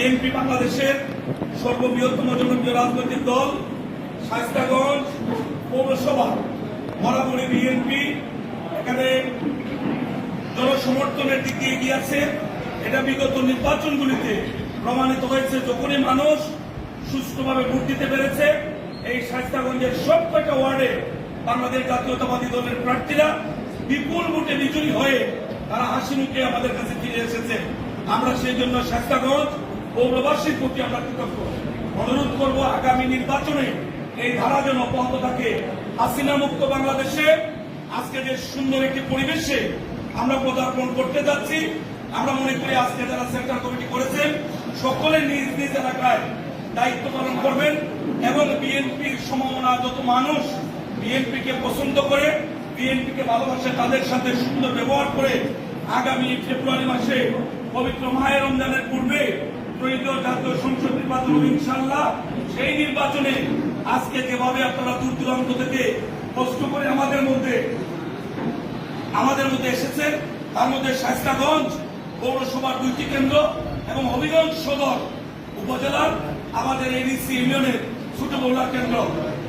BNP বাংলাদেশের সর্ববৃহত্তম জনপ্রিয় রাজনৈতিক দল শাস্তাগঞ্জ পৌরসভা। বরাবরই বিএনপি এখানে জনসমর্থনের দিকে এগিয়ে আছে। এটা বিগত নির্বাচনগুলিতে প্রমাণিত হয়েছে যখনই মানুষ সুষ্ঠুভাবে ভোট দিতে পেরেছে, এই শাস্তাগঞ্জের সব কয়টা ওয়ার্ডে বাংলাদেশ জাতীয়তাবাদী দলের প্রার্থীরা বিপুল ভোটে বিজয়ী হয়ে তারা হাসি মুখে আমাদের কাছে ফিরে এসেছে। আমরা সেই জন্য শাস্তাগঞ্জ পৌরবাসীর প্রতি আমরা কৃতজ্ঞ। অনুরোধ করব আগামী নির্বাচনে এই ধারা যেন অব্যাহত থাকে। হাসিনা মুক্ত বাংলাদেশে আজকে যে সুন্দর একটি পরিবেশে আমরা পদার্পণ করতে যাচ্ছি, আমরা মনে করি আজকে যারা সেন্টার কমিটি করেছেন সকলে নিজ নিজ এলাকায় দায়িত্ব পালন করবেন এবং বিএনপির সমমনা যত মানুষ বিএনপিকে পছন্দ করে, বিএনপিকে ভালোবাসে, তাদের সাথে সুন্দর ব্যবহার করে আগামী ফেব্রুয়ারি মাসে পবিত্র মায়ের রমজানের পূর্বে করে আমাদের পৌরসভার দুইটি কেন্দ্র এবং হবিগঞ্জ সদর উপজেলার আমাদের এডিসি ইউনিয়নের ছোট বৌলা কেন্দ্র।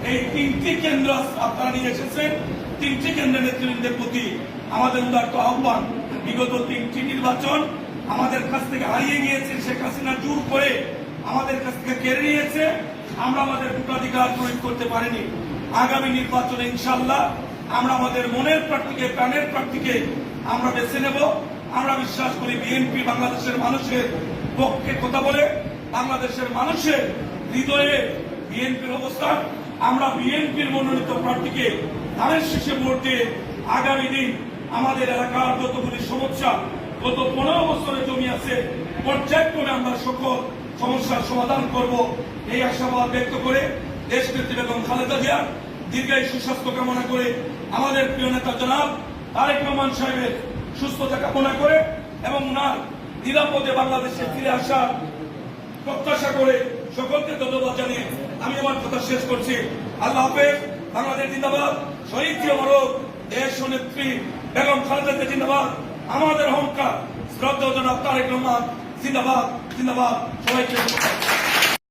এই তিনটি কেন্দ্র আপনারা নিয়ে এসেছেন। তিনটি কেন্দ্রের নেতৃবৃন্দের প্রতি আমাদের উদার্ত আহ্বান। বিগত তিনটি নির্বাচন আমাদের কাছ থেকে হারিয়ে গিয়েছে, শেখ হাসিনা জোর করে আমাদের কাছ থেকে কেড়ে নিয়েছে, আমরা আমাদের ভোটাধিকার প্রয়োগ করতে পারিনি। আগামী নির্বাচনে ইনশাল্লাহ আমরা আমাদের মনের প্রার্থীকে, প্রাণের প্রার্থীকে আমরা বেছে নেব। আমরা বিশ্বাস করি বিএনপি বাংলাদেশের মানুষের পক্ষে কথা বলে, বাংলাদেশের মানুষের হৃদয়ে বিএনপির অবস্থান। আমরা বিএনপির মনোনীত প্রার্থীকে ধানের শেষে ভোট দিয়ে আগামী দিন আমাদের এলাকার যতগুলি সমস্যা গত পনেরো বছরে জমি আছে পর্যায়ক্রমে আমরা সকল সমস্যার সমাধান করব। এই আশাবাদ ব্যক্ত করে দেশ নেত্রী বেগম খালেদা জিয়া দীর্ঘায়ু সুস্বাস্থ্য কামনা করে আমাদের প্রিয় নেতা জনাব তারেক রহমান সাহেবের সুস্থতা কামনা করে এবং ওনার নিরাপদে বাংলাদেশে ফিরে আসা প্রত্যাশা করে সকলকে ধন্যবাদ জানিয়ে আমি আমার কথা শেষ করছি। আল্লাহ হাফেজ, বাংলাদেশ জিন্দাবাদ, শহীদ জিয়া মরক দেশ নেত্রী বেগম খালেদা জিন্দাবাদ। আমাদের অহংকার শ্রদ্ধা জনাব তারেক রহমান জিন্দাবাদ জিন্দাবাদ সবাইকে।